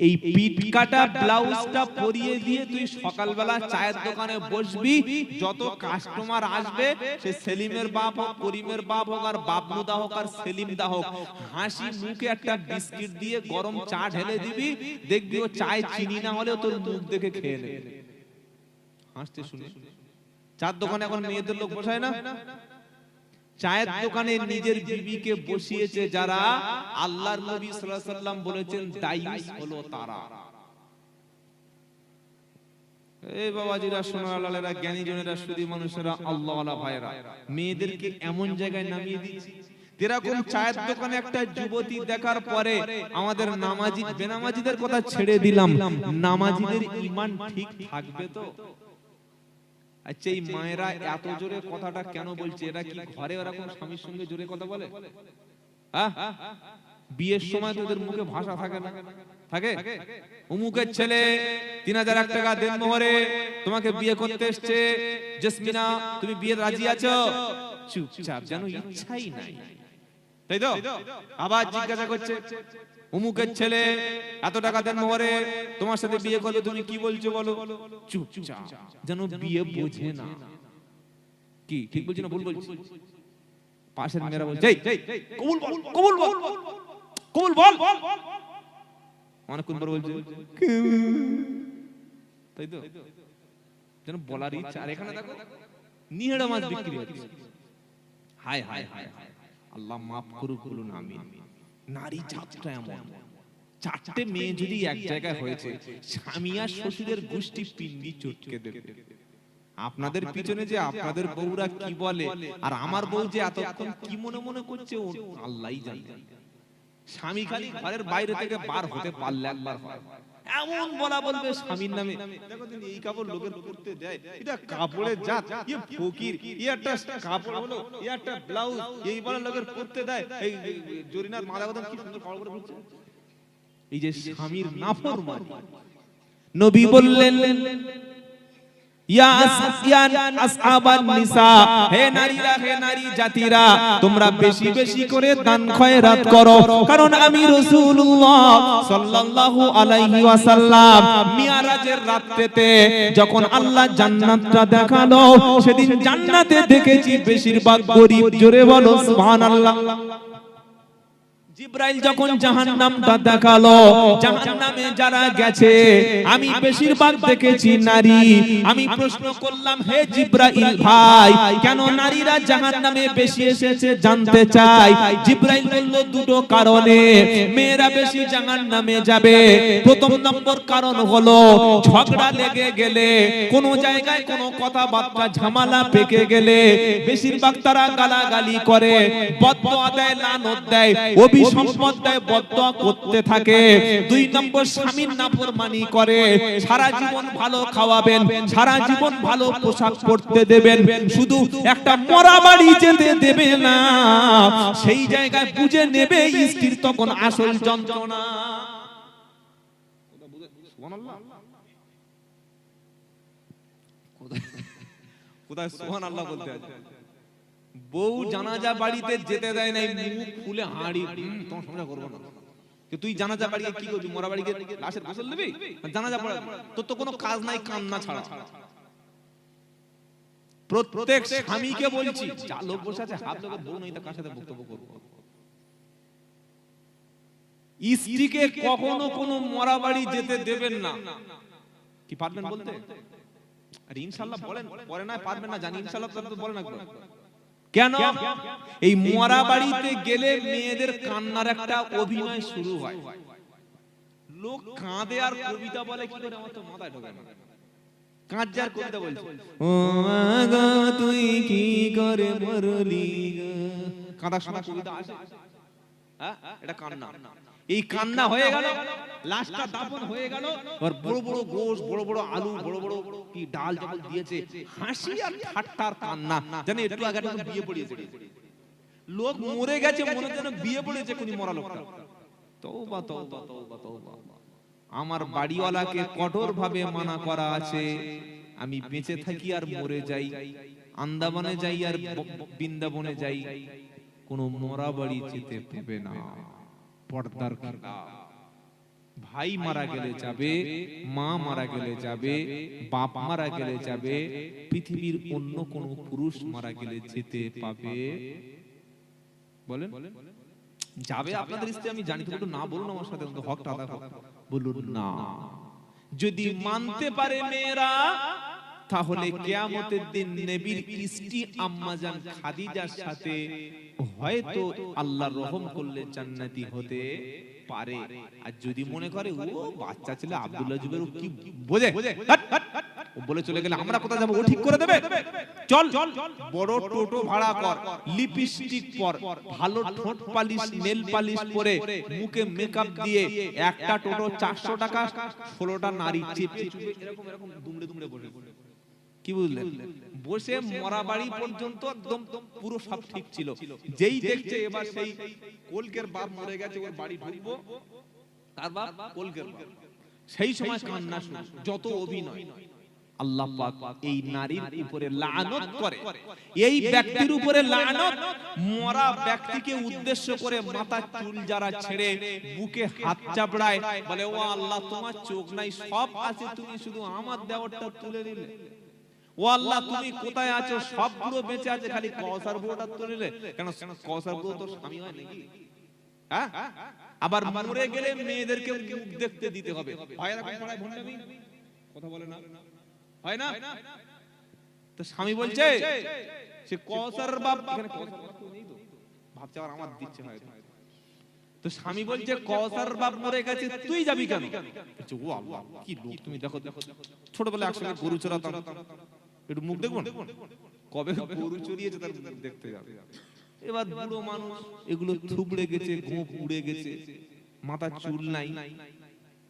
এই পিট কাটা ব্লাউজটা পরিয়ে দিয়ে তুই সকালবেলা চায়ের দোকানে বসবি যত কাস্টমার আসবে সে সেলিমের বাপ হোক করিমের বাপ হোক আর বাবলুদা হোক আর সেলিম দা হোক হাসি মুখে একটা বিস্কিট দিয়ে গরম চা ঢেলে দিবি দেখবি ও চায় চিনি না হলেও তোর মুখ দেখে খেয়ে নেবে। হাসতে শুনে। চার দোকানে এখন মেয়েদের লোক বসায় না? চায়ের দোকানে নিজের বিবিকে বসিয়েছে যারা আল্লাহর নবী সাল্লাম বলেছেন দায়ুস হলো তারা। এই বাবাজিরা সোনালালেরা জ্ঞানী জনেরা সুদী মানুষেরা আল্লাহওয়ালা ভাইরা মেয়েদেরকে এমন জায়গায় নামিয়ে দিচ্ছে। এরকম চায়ের দোকানে একটা যুবতী দেখার পরে আমাদের নামাজি বেনামাজিদের কথা ছেড়ে দিলাম। নামাজিদের ইমান ঠিক থাকবে তো? আচ্ছা এই মায়েরা এত জোরে কথাটা কেন বলছে? এরা কি ঘরে ওরকম স্বামীর সঙ্গে জোরে কথা বলে? বিয়ের সময় তোদের মুখে ভাষা থাকে না। থাকে। অমুকের ছেলে তিন হাজার এক টাকা দেন মোহরে তোমাকে বিয়ে করতে এসছে। জেসমিনা তুমি বিয়ে রাজি আছো? চুপচাপ যেন ইচ্ছাই নাই। তাই তো? আবার জিজ্ঞাসা করছে, অমুকের ছেলে এত টাকা দেন মোহরে, তোমার সাথে বিয়ে করলে তুমি কি বলছো বলো? চুপচাপ, যেন বিয়ে বোঝে না। কি, ঠিক বলছি না ভুল বলছি? পাশের মেয়েরা বলছে কবুল বল কবুল বল কবুল বল। অনেকক্ষণ পর বলছে তাই তো? যেন বলার ইচ্ছা, আর এখানে দেখো, নিহেড়া মাছ বিক্রি হচ্ছে। হায় হায় হায় হায়। আল্লাহ মাফ করুক বলুন আমিন। নারী জাতটা এমন। চারটে মেয়ে যদি এক জায়গায় হয়েছে স্বামী আর শ্বশুরের গোষ্ঠী পিন্ডি চটকে দেবে। আপনাদের পিছনে যে আপনাদের বউরা কি বলে আর আমার বউ যে এতক্ষণ কি মনে মনে করছে ও আল্লাহই জানে। স্বামী খালি ঘরের বাইরে থেকে বার হতে পারলে একবার হয়। এমন বলা বলবে স্বামীর নামে। দেখো তুমি এই কাপড় লোকের পড়তে দেয় এটা কাপড়ের জাত। ইয়ে ফকির ই একটা কাপড় হলো ই একটা ব্লাউজ। এই বলা লোকের পড়তে দেয় এই এই, জরিনার মালা কথা কি সুন্দর কাপড় পরে ঘুরছে এই যে স্বামীর নাফরমানি। নবী বললেন যখন আল্লাহ জান্নাতটা দেখাল সেদিন জান্নাতে দেখেছি বেশিরভাগ গরিব জোরে বলো সুবহানাল্লাহ। জিব্রাইল যখন জাহান্নামটা দেখাল জাহান্নামে যারা গেছে আমি বেশিরভাগ দেখেছি নারী। আমি প্রশ্ন করলাম হে জিব্রাইল ভাই কেন নারীরা জাহান্নামে বেশি এসেছে জানতে চাই? জিব্রাইল বলল দুটো কারণে মেয়েরা বেশি জাহান্নামে যাবে। প্রথম নম্বর কারণ হলো ঝগড়া লেগে গেলে কোন জায়গায় কোনো কথাবার্তা ঝামেলা পেকে গেলে বেশিরভাগ তারা গালাগালি করে বদদোয়া দেয় লানত দেয়। করতে থাকে। দুই নম্বর স্বামীর নাফরমানি করে। সারা জীবন ভালো খাওয়াবেন, সারা জীবন ভালো পোশাক পরতে দেবেন। শুধু একটা মরা বাড়ি যেতে দেবে না। সেই জায়গায় বুঝে নেবে স্ত্রীর তখন আসল যন্ত্রণা। কোথায়? সোহান আল্লাহ বলতে আছে বউ জানাজা বাড়িতে যেতে দেয় নাই মুখ ফুলে হাঁড়ি তোমার সংসার করব না। তুই জানাজা বাড়িতে কি করবি মরা বাড়িতে লাশের গোসল দিবি? জানাজা পড়া তোর তো কোনো কাজ নাই কান্না ছাড়া। প্রত্যেক স্বামীকে বলছি যা লোক বসে আছে হাত লোকের বউ নেই তা কার সাথে বক্তব্য করব? স্ত্রীকে কখনো কোনো মরা বাড়ি যেতে দেবেন না। কি পারবেন বলতে? আর ইনশাল্লাহ বলেন পরে না পারবেন না জানি। ইনশাল্লাহ তো বলেন একবার। কেন? এই মরা বাড়িতে গেলে মেয়েদের কান্নার একটা অভিনয় শুরু হয়। লোক কাঁদে আর কবিতা বলে কি করে আমার তো মাথায় ঢোকে না? কাঁদার কবিতা বলছে। ও আগা তুই কি করে মরলি কাঁদা শোনা কবিতা আসে। হ্যাঁ? এটা কান্না। এই কান্না হয়ে গেল লাশটা দাফন হয়ে গেল আর বড় বড় গোশ বড় বড় আলু বড় বড় কি ডাল যখন দিয়েছে হাসি আর ঠাট্টার কান্না একটু আগে বিয়ে পড়িয়েছে লোক মরে গেছে মনে যেন বিয়ে পড়েছে কোনি মরা লোকটা। তওবা তওবা তওবা তওবা আমার বাড়িওয়ালাকে কঠোর ভাবে মানা করা আছে। আমি বেঁচে থাকি আর মরে যাই। আন্দামানে যাই আর বৃন্দাবনে যাই। কোনো মরা বাড়ি যেতে পাবে না। পর্দার খেলাফ ভাই মারা গেলে যাবে মা মারা গেলে যাবে বাপ মারা গেলে যাবে পৃথিবীর অন্য কোন পুরুষ মারা গেলে যেতে পাবে। বলেন? যাবে আপনাদের স্ত্রী আমি জানি তো একটু না বলুন আমার সাথে হকটা আদা বলুন না। যদি মানতে পারে মেয়েরা তাহলে কেয়ামতের দিন নবীর স্ত্রী আম্মাজান খাদিজার সাথে হয়তো আল্লাহ রহম করলে জান্নাতি হতে পারে। আর যদি মনে করে ও বাচ্চা ছেলে আব্দুল্লাহ জুবের কি বোঝে। ও বলে চলে গেলে আমরা কোথায় যাব? ও ঠিক করে দেবে? চল বড় টোটো ভাড়া কর লিপস্টিক পর ভালো ঠোঁট পালিশ নেল পালিশ পরে মুখে মেকআপ দিয়ে একটা টোটো চারশো টাকা ষোলোটা নারী চেপে এরকম এরকম দুমড়ে দুমড়ে বসে। কি বুঝলেন? বসে মরা বাড়ি পর্যন্ত একদম পুরো সব ঠিক ছিল। যেই দেখছে এবার সেই কলকের বাপ মরে গেছে ওর বাড়ি ঢুকবো। তার বাপ কলকের বাপ। সেই সময় কান্না শুরু যত অভিনয়। আল্লাহ পাক এই নারীর উপরে লানত করে। এই ব্যক্তির উপরে লানত মরা ব্যক্তিকে উদ্দেশ্য করে মাথা চুল যারা ছেড়ে বুকে হাত চাপড়ায় বলে ও আল্লাহ তোমার চোখ নাই সব আছে তুমি শুধু আমার দেওয়ারটা তুলে নিলে। ও তুমি কোথায় আছো? বেঁচে আছে তো স্বামী হয় আবার মরে গেলে মেয়েদেরকে মুখ দেখতে দিতে হবে। কথা বলে হয় না? তো স্বামী বলছে, সে কসার বাপ স্বামী বলছে কসার বাপ মরে গেছে, তুই যাবি কেন? ও কি লোক তুমি? দেখো দেখো। ছোটবেলায় একসঙ্গে গরু চড়াতাম। একটু মুখ কবে গরু চড়িয়েছে তার মুখ দেখতে যাবে। এবার বুড়ো মানুষ এগুলো থুবড়ে গেছে গোপ উড়ে গেছে মাথা চুল নাই।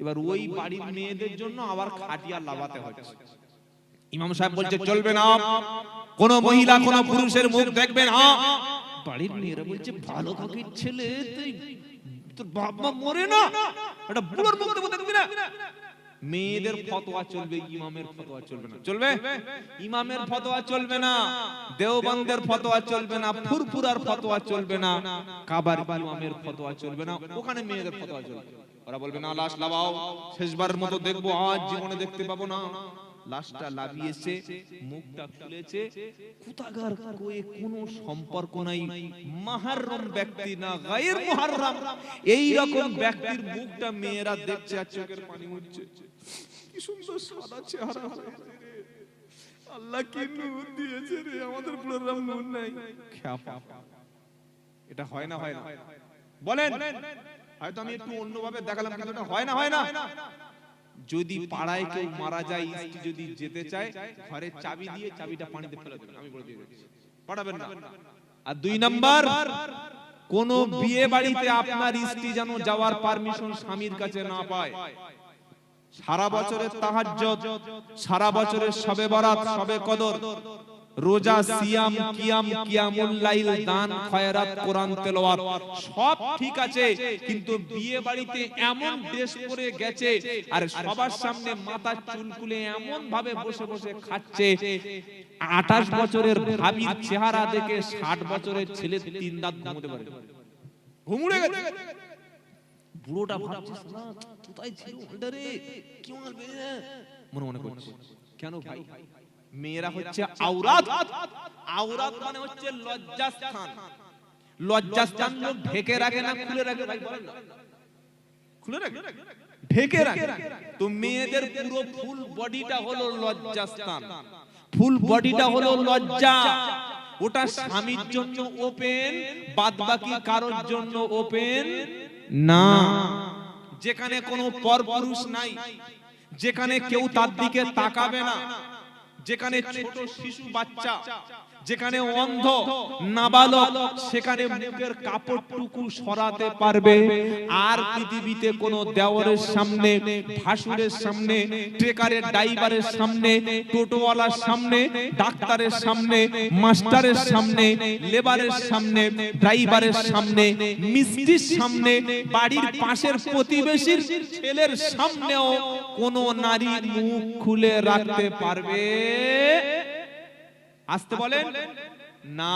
এবার ওই বাড়ির মেয়েদের জন্য আবার খাটিয়া লাভাতে হচ্ছে। ইমাম সাহেব বলছে চলবে না। কোন মহিলা কোন পুরুষের মুখ দেখবে না। বাড়ির মেয়েরা বলছে ভালো কাকির ছেলে তুই তোর বাপ মা মরে না? এটা বুড়োর মুখ দেখবি না? মেয়েদের ফতোয়া চলবে ইমামের ফতোয়া চলবে না। চলবে ইমামের ফতোয়া চলবে না। দেওবন্দের ফতোয়া চলবে না ফুরফুরার ফতোয়া চলবে না কাবার ইমামের ফতোয়া চলবে না। ওখানে মেয়েদের ফতোয়া চলবে। ওরা বলবে না লাশ লাভাও। শেষবারের মতো দেখব আজ জীবনে দেখতে পাবো না। লাশটা লাভিয়েছে মুখটা খুলেছে। কুতাগার কয়ে কোনো সম্পর্ক নাই। মাহাররম ব্যক্তি না গায়ের মুহাররম এই রকম ব্যক্তির মুখটা মেয়েরা দেখছে আর চোখের পানি উঠছে কি সুন্দর সাদা চেহারা আল্লাহ কি নূর দিয়েছে রে? আমাদের নূর নাই। এটা হয় না হয় না। বলেন। হয়তো আমি একটু অন্যভাবে দেখালাম, কিন্তু এটা হয় না হয় না। যদি পাড়ায় কেউ মারা যায়, স্ত্রী যদি যেতে চায়, ঘরে চাবি দিয়ে চাবিটা পানিতে ফেলে দেবেন। আমি বলে দিয়ে পাঠাবেন না। আর দুই নাম্বার, কোন বিয়ে বাড়িতে আপনার স্ত্রী যেন যাওয়ার পারমিশন স্বামীর কাছে না পায়। সারা বছরের তাহাজ্জুদ, সারা বছরের সবে বরাত সবে কদর, রোজা, সিয়াম, কিয়াম, কিয়ামুল লাইল, দান, খয়রাত, কোরআন, তেলাওয়াত, সব ঠিক আছে, কিন্তু বিয়ে বাড়িতে এমন ড্রেস পরে গেছে আর সবার সামনে মাথা চুল খুলে এমন ভাবে বসে বসে খাচ্ছে। আঠাশ বছরের ভাবির চেহারা দেখে ষাট বছরের ছেলে তিন দাঁত ঘুমোতে পারে। ঘুমুড়ে গেছে। বুড়োটা ভাবছে শালা, কোথায় ছিল? ওটা রে। কি মারবে মনে মনে করছে কেন ভাই? মেয়েরা হচ্ছে আওরাত। আওরাত। মানে হচ্ছে লজ্জাস্থান। লজ্জাস্থান। লোক ঢেকে রাখে না খুলে রাখে ভাই বলেন না। খুলে রাখে? ঢেকে রাখে। তো মেয়েদের পুরো ফুল বডিটা হলো লজ্জাস্থান। ফুল বডিটা হলো লজ্জা। ওটা স্বামীর জন্য ওপেন বাদ বাকি কারোর জন্য ওপেন। না। যেখানে কোনো পরপুরুষ নাই, যেখানে কেউ তার দিকে তাকাবে না, যেখানে ছোট শিশু বাচ্চা যেখানে অন্ধ নাবালক সেখানে মুখের কাপড়টুকু সরাতে পারবে। আর পৃথিবীতে কোন দেওয়ারের সামনে ভাসুরের সামনে ট্রেকারের ড্রাইভারের সামনে টোটোওয়ালার সামনে ডাক্তারের সামনে মাস্টারের সামনে লেবারের সামনে ড্রাইভারের সামনে মিস্ত্রির সামনে বাড়ির পাশের প্রতিবেশীর ছেলের সামনেও কোন নারী মুখ খুলে রাখতে পারবে। আসতে বলেন না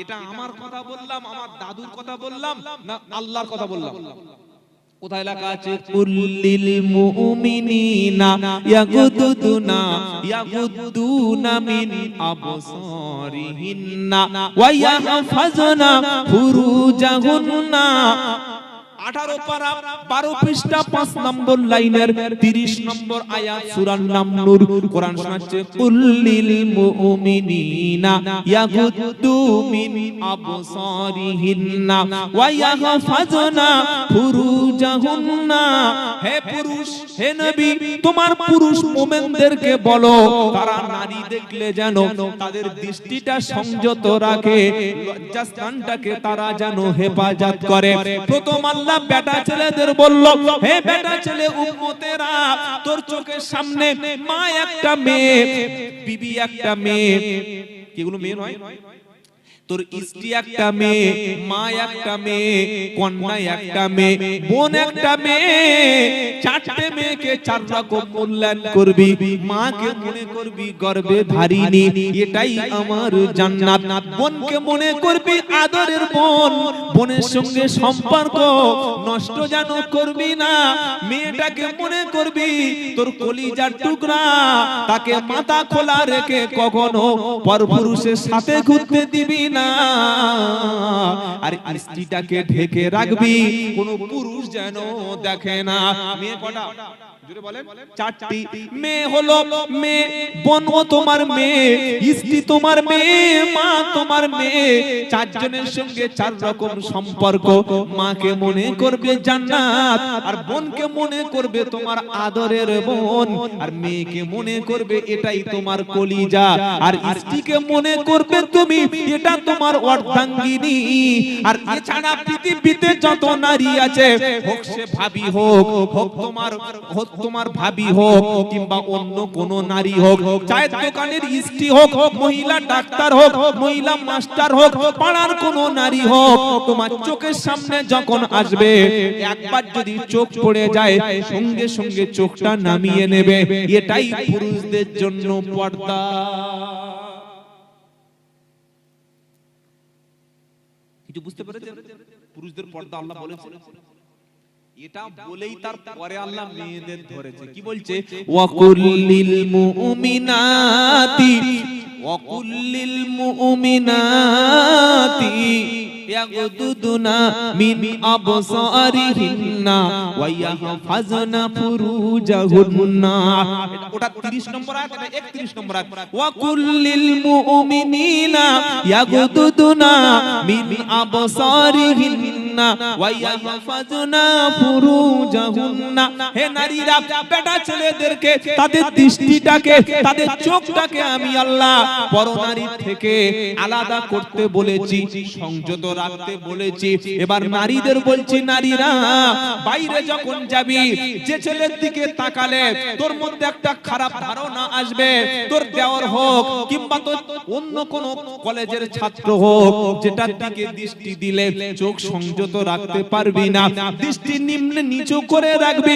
এটা আমার কথা বললাম আমার দাদুর কথা বললাম না আল্লাহর কথা বললাম। কোথায় লেখা আছে? কুল্লিল মুমিনিনা ইয়াগুদুনা ইয়াগুদুনা মিন আবসারিহিন্না ওয়া ইয়াহফাজনা ফুরুজাহুন্না আঠারো পারা, বারো পৃষ্ঠা, পাঁচ নম্বর লাইনের তিরিশ নম্বর আয়াত সুরার নাম নূর। কোরআন শোনাচ্ছে কুল্লিল মুমিনিনা মিন আবসারিহিন্না ওয়া ফুরুজাহুন্না। হে পুরুষ, হে নবী, তোমার পুরুষ মোমেনদেরকে বলো, তারা নারী দেখলে যেন তাদের দৃষ্টিটা সংযত রাখে, লজ্জাস্থানটাকে তারা যেন হেফাজত করে। প্রথম আল্লাহ বেটা ছেলেদের বলল, হে বেটা ছেলে উম্মতেরা, তোর চোখের সামনে মা একটা মেয়ে, বিবি একটা মেয়ে। এগুলো মেয়ে নয়? তোর স্ত্রী একটা মেয়ে মা একটা মেয়ে কন্যা একটা মেয়ে বোন একটা মেয়ে। চারটে মেয়েকে চার রকম মূল্যায়ন করবি। মাকে মনে করবি গর্বে ধারিনি এটাই আমার জান্নাত। বোনকে মনে করবি আদরের বোন। বোনের সঙ্গে সম্পর্ক নষ্ট যেন করবি না। মেয়েটাকে মনে করবি তোর কলিজার টুকরা। তাকে মাথা খোলা রেখে কখনো পরপুরুষের সাথে ঘুরতে দিবি না। আর স্ত্রীটাকে ঢেকে রাখবি কোন পুরুষ যেন দেখে না। মেয়ে কটা? চারটি মেয়ে হলো মেয়ে, বোন তোমার মেয়ে, স্ত্রী তোমার মেয়ে, মা তোমার মেয়ে। চারজনের সঙ্গে চার রকম সম্পর্ক। মাকে মনে করবে জান্নাত, আর বোনকে মনে করবে তোমার আদরের বোন। আর মেয়েকে মনে করবে এটাই তোমার কলিজা। আর স্ত্রীকে মনে করবে তুমি, এটা তোমার অর্ধাঙ্গিনী। আর এছাড়া পৃথিবীতে যত নারী আছে, হোক সে ভাবি হোক হোক তোমার, হোক তোমার ভাবি হোক কিংবা অন্য কোন নারী হোক, চায়ের দোকানের স্ত্রী হোক, মহিলা ডাক্তার হোক, মহিলা মাস্টার হোক, পাড়ার কোন নারী হোক, তোমার চোখের সামনে যখন আসবে, একবার যদি চোখ পড়ে যায়, সঙ্গে সঙ্গে চোখটা নামিয়ে নেবে। এটাই পুরুষদের জন্য পর্দা। কিছু বুঝতে পেরেছেন? পুরুষদের পর্দা আল্লাহ বলেছে এটা বলেই তার পরে আল্লাহ মেয়েদের ধরেছে। কি বলছে ওয়াকুল্লিল মুমিনাতি ওয়াকুল্লিল মুমিনাতি ইয়াগুদুনা আবসারিহিন্না ওয়া ইয়াহফাজনা ফুরুজাহুন্না ওটা 30 নম্বর আয়াত এটা 31 নম্বর আয়াত। ওয়াকুল্লিল মুমিনিনা ইয়াগুদুনা আবসারিহিন্না ওয়া ইয়াহফাজনা ফুরুজাহুন্না হে নারীরা বেটা ছেলেদেরকে তাদের দৃষ্টিটাকে তাদের চোখটাকে আমি আল্লাহ পরনারী থেকে আলাদা করতে বলেছি সংযত রাখতে বলেছি। এবার নারীদের বলছি, নারীরা, বাইরে যখন যাবি, যে ছেলের দিকে তাকালে তোর মধ্যে একটা খারাপ ধারণা আসবে। তোর দেওয়ার হোক কিংবা তোর অন্য কোন কলেজের ছাত্র হোক, যেটার দিকে দৃষ্টি দিলে চোখ সংযত রাখতে পারবি না। দৃষ্টি নিম্নে নিচু করে রাখবি।